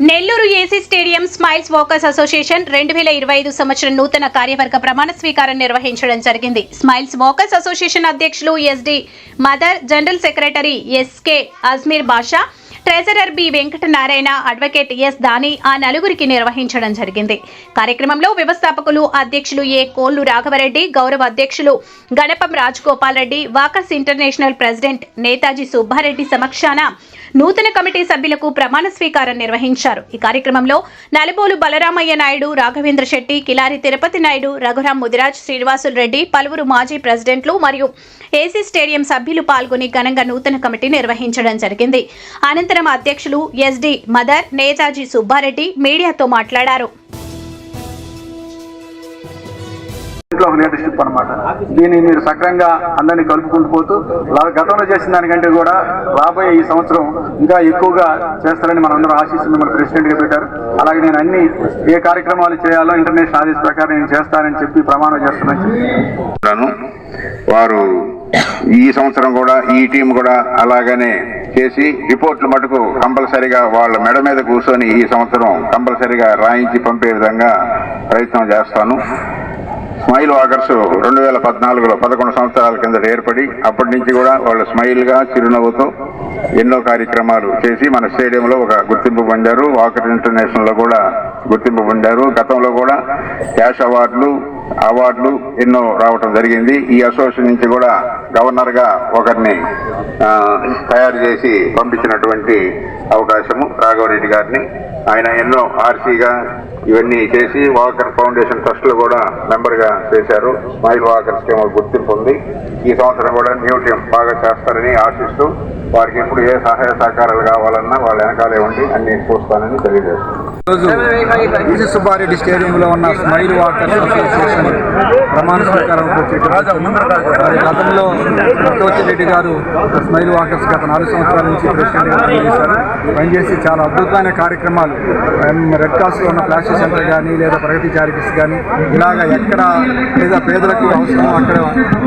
Nellore AC stadium smiles walkers association రెండు వేల ఇరవై ఐదు సంవత్సరం నూతన కార్యవర్గ ప్రమాణ స్వీకారం నిర్వహించడం జరిగింది. స్మైల్స్ వాకర్స్ అసోసియేషన్ అధ్యక్షులు SD mother general secretary SK Ajmeer Basha treasurer B Venkatanarayana advocate S దాని ఆ నలుగురికి నిర్వహించడం జరిగింది. కార్యక్రమంలో వ్యవస్థాపకులు అధ్యక్షులు ఏ కోల్లు రాఘవరెడ్డి గౌరవ అధ్యక్షులు Ganapam Rajagopal Reddy walkers international president Netaji Subbareddy సమక్షాన నూతన కమిటీ సభ్యులకు ప్రమాణ స్వీకారం నిర్వహించారు. ఈ కార్యక్రమంలో నలుబోలు బలరామయ్య నాయుడు రాఘవేంద్ర శెట్టి కిలారి తిరుపతి నాయుడు రఘురాం ముదిరాజ్ శ్రీనివాసులు రెడ్డి పలువురు మాజీ ప్రెసిడెంట్లు మరియు ఏసీ స్టేడియం సభ్యులు పాల్గొని ఘనంగా నూతన కమిటీ నిర్వహించడం జరిగింది. అనంతరం అధ్యక్షులు ఎస్డి మదర్ నేతాజీ సుబ్బారెడ్డి మీడియాతో మాట్లాడారు. ఇంట్లో ఒక లీడర్షిప్ అనమాట దీన్ని మీరు సక్రంగా అందరినీ కలుపుకుంటూ పోతూ గతంలో చేసిన దానికంటే కూడా రాబోయే ఈ సంవత్సరం ఇంకా ఎక్కువగా చేస్తారని మనం అందరం ఆశిస్తూ మిమ్మల్ని ప్రెసిడెంట్గా పెట్టారు. అలాగే నేను అన్ని ఏ కార్యక్రమాలు చేయాలో ఇంటర్నేషనల్ ఆదేశ ప్రకారం నేను చేస్తానని చెప్పి ప్రమాణం చేస్తున్నాను. చేస్తున్నాను వారు ఈ సంవత్సరం కూడా ఈ టీం కూడా అలాగనే చేసి రిపోర్ట్లు మటుకు కంపల్సరిగా వాళ్ళ మెడ మీద కూర్చొని ఈ సంవత్సరం కంపల్సరిగా రాయించి పంపే విధంగా ప్రయత్నం చేస్తాను. స్మైల్ వాకర్స్ రెండు వేల పద్నాలుగులో పదకొండు సంవత్సరాల కింద ఏర్పడి అప్పటి నుంచి కూడా వాళ్ళు స్మైల్గా చిరునవ్వుతో ఎన్నో కార్యక్రమాలు చేసి మన స్టేడియంలో ఒక గుర్తింపు పొందారు. వాకర్ ఇంటర్నేషనల్లో కూడా గుర్తింపు పొందారు. గతంలో కూడా క్యాష్ అవార్డులు అవార్డులు ఎన్నో రావటం జరిగింది. ఈ అసోసియేషన్ నుంచి కూడా గవర్నర్గా ఒకరిని తయారు చేసి పంపించినటువంటి అవకాశము రాఘవరెడ్డి గారిని. ఆయన ఎన్నో ఆర్సీగా ఇవన్నీ చేసి వాకర్ ఫౌండేషన్ ట్రస్ట్లో కూడా మెంబర్గా చేశారు. స్మైల్ వాకర్స్కి గుర్తింపు ఉంది. ఈ సంవత్సరం కూడా న్యూ బాగా చేస్తారని ఆశిస్తూ వారికి ఎప్పుడు ఏ సహాయ సహకారాలు కావాలన్నా వాళ్ళ వెనకాలే ఉండి అన్ని చూస్తానని తెలియజేస్తున్నాను. రోజు సుబ్బారెడ్డి స్టేడియంలో ఉన్న స్మైల్ వాకర్స్ అసోసియేషన్ ప్రమాణ స్వీకారం గతంలో భక్తవతి రెడ్డి గారు స్మైల్ వాకర్స్ గత నాలుగు సంవత్సరాల నుంచి ప్రెసిడెంట్గా పనిచేశారు. పనిచేసి చాలా అద్భుతమైన కార్యక్రమాలు. రెడ్ క్రాస్లో ఉన్న ఫ్లాష్ సెంటర్ కానీ లేదా ప్రగతి చారిటీస్ కానీ ఇలాగ ఎక్కడ లేదా పేదలకు అవసరం అక్కడ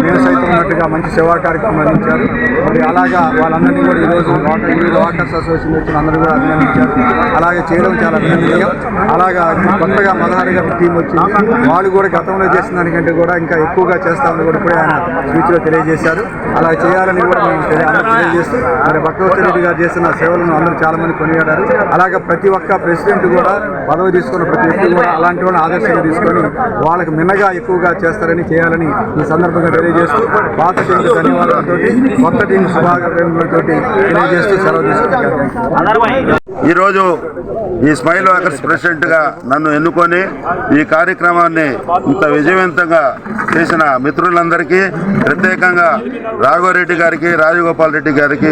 మేము సైతం ఉన్నట్టుగా మంచి సేవా కార్యక్రమం అందించారు. మరి అలాగా వాళ్ళందరినీ కూడా ఈరోజు వాటర్ వాకర్స్ అసోసియేషన్ వచ్చిన అందరూ కూడా అభినందించారు. అలాగే చేయడం చాలా అభినందనీయం. అలాగా కొత్తగా మదహారి గారి టీం వచ్చింది. వాళ్ళు కూడా గతంలో చేసిన దానికంటే కూడా ఇంకా ఎక్కువగా చేస్తామని కూడా ఇప్పుడే ఆయన స్పీచ్లో తెలియజేశారు. అలా చేయాలని కూడా మేము తెలియజేస్తూ మరి భక్తవతి రెడ్డి గారు చేసిన సేవలను అందరూ చాలా మంది కొనియాడారు. అలాగే ప్రతి ఒక్క ప్రెసిడెంట్ కూడా పదవి తీసుకున్న ప్రతి వ్యక్తి కూడా అలాంటి వాళ్ళని ఆదర్శంగా తీసుకొని వాళ్ళకి మిన్నగా ఎక్కువగా చేస్తారని చేయాలని ఈ సందర్భంగా తెలియజేస్తూ పాత టీంకి ధన్యవాదాలతో కొత్త టీం శుభాకాంక్షలతో తెలియజేస్తూ సెలవు తీసుకుంటారు ఈరోజు ఈ స్మైల్ వాకర్స్ ప్రెసిడెంట్గా నన్ను ఎన్నుకొని ఈ కార్యక్రమాన్ని ఇంత విజయవంతంగా చేసిన మిత్రులందరికీ ప్రత్యేకంగా రాఘవరెడ్డి గారికి రాజగోపాల్ రెడ్డి గారికి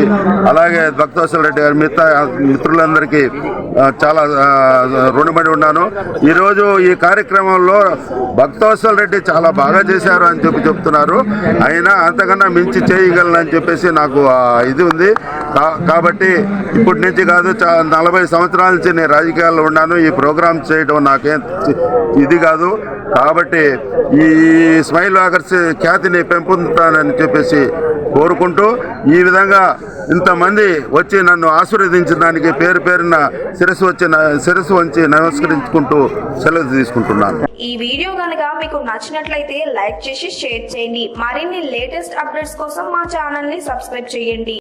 అలాగే భక్తవసల రెడ్డి గారి మిగతా మిత్రులందరికీ చాలా రుణపడి ఉన్నాను. ఈరోజు ఈ కార్యక్రమంలో భక్తవసల రెడ్డి చాలా బాగా చేశారు అని చెప్పి చెప్తున్నారు. అయినా అంతకన్నా మించి చేయగలను అని చెప్పేసి నాకు ఇది ఉంది. కాబట్టి ఇప్పటి నుంచి కాదు చా- నలభై సంవత్సరాల నుంచి నేను రాజకీయాల్లో ఉన్నాను ఈ ప్రోగ్రామ్ చేయడం నాకేం ఇది కాదు. కాబట్టి ఈ స్మైల్ వాకర్స్ ఖ్యాతిని పెంపొందుతానని చెప్పేసి కోరుకుంటూ ఈ విధంగా ఇంతమంది వచ్చి నన్ను ఆశీర్వదించిన దానికి పేరు పేరున శిరస్సు వచ్చి శిరస్సు వంచి నమస్కరించుకుంటూ సెలవు తీసుకుంటున్నాను. ఈ వీడియో కనుక మీకు నచ్చినట్లయితే లైక్ చేసి షేర్ చేయండి. మరిన్ని లేటెస్ట్ అప్డేట్స్ కోసం మా ఛానల్ని సబ్స్క్రైబ్ చేయండి.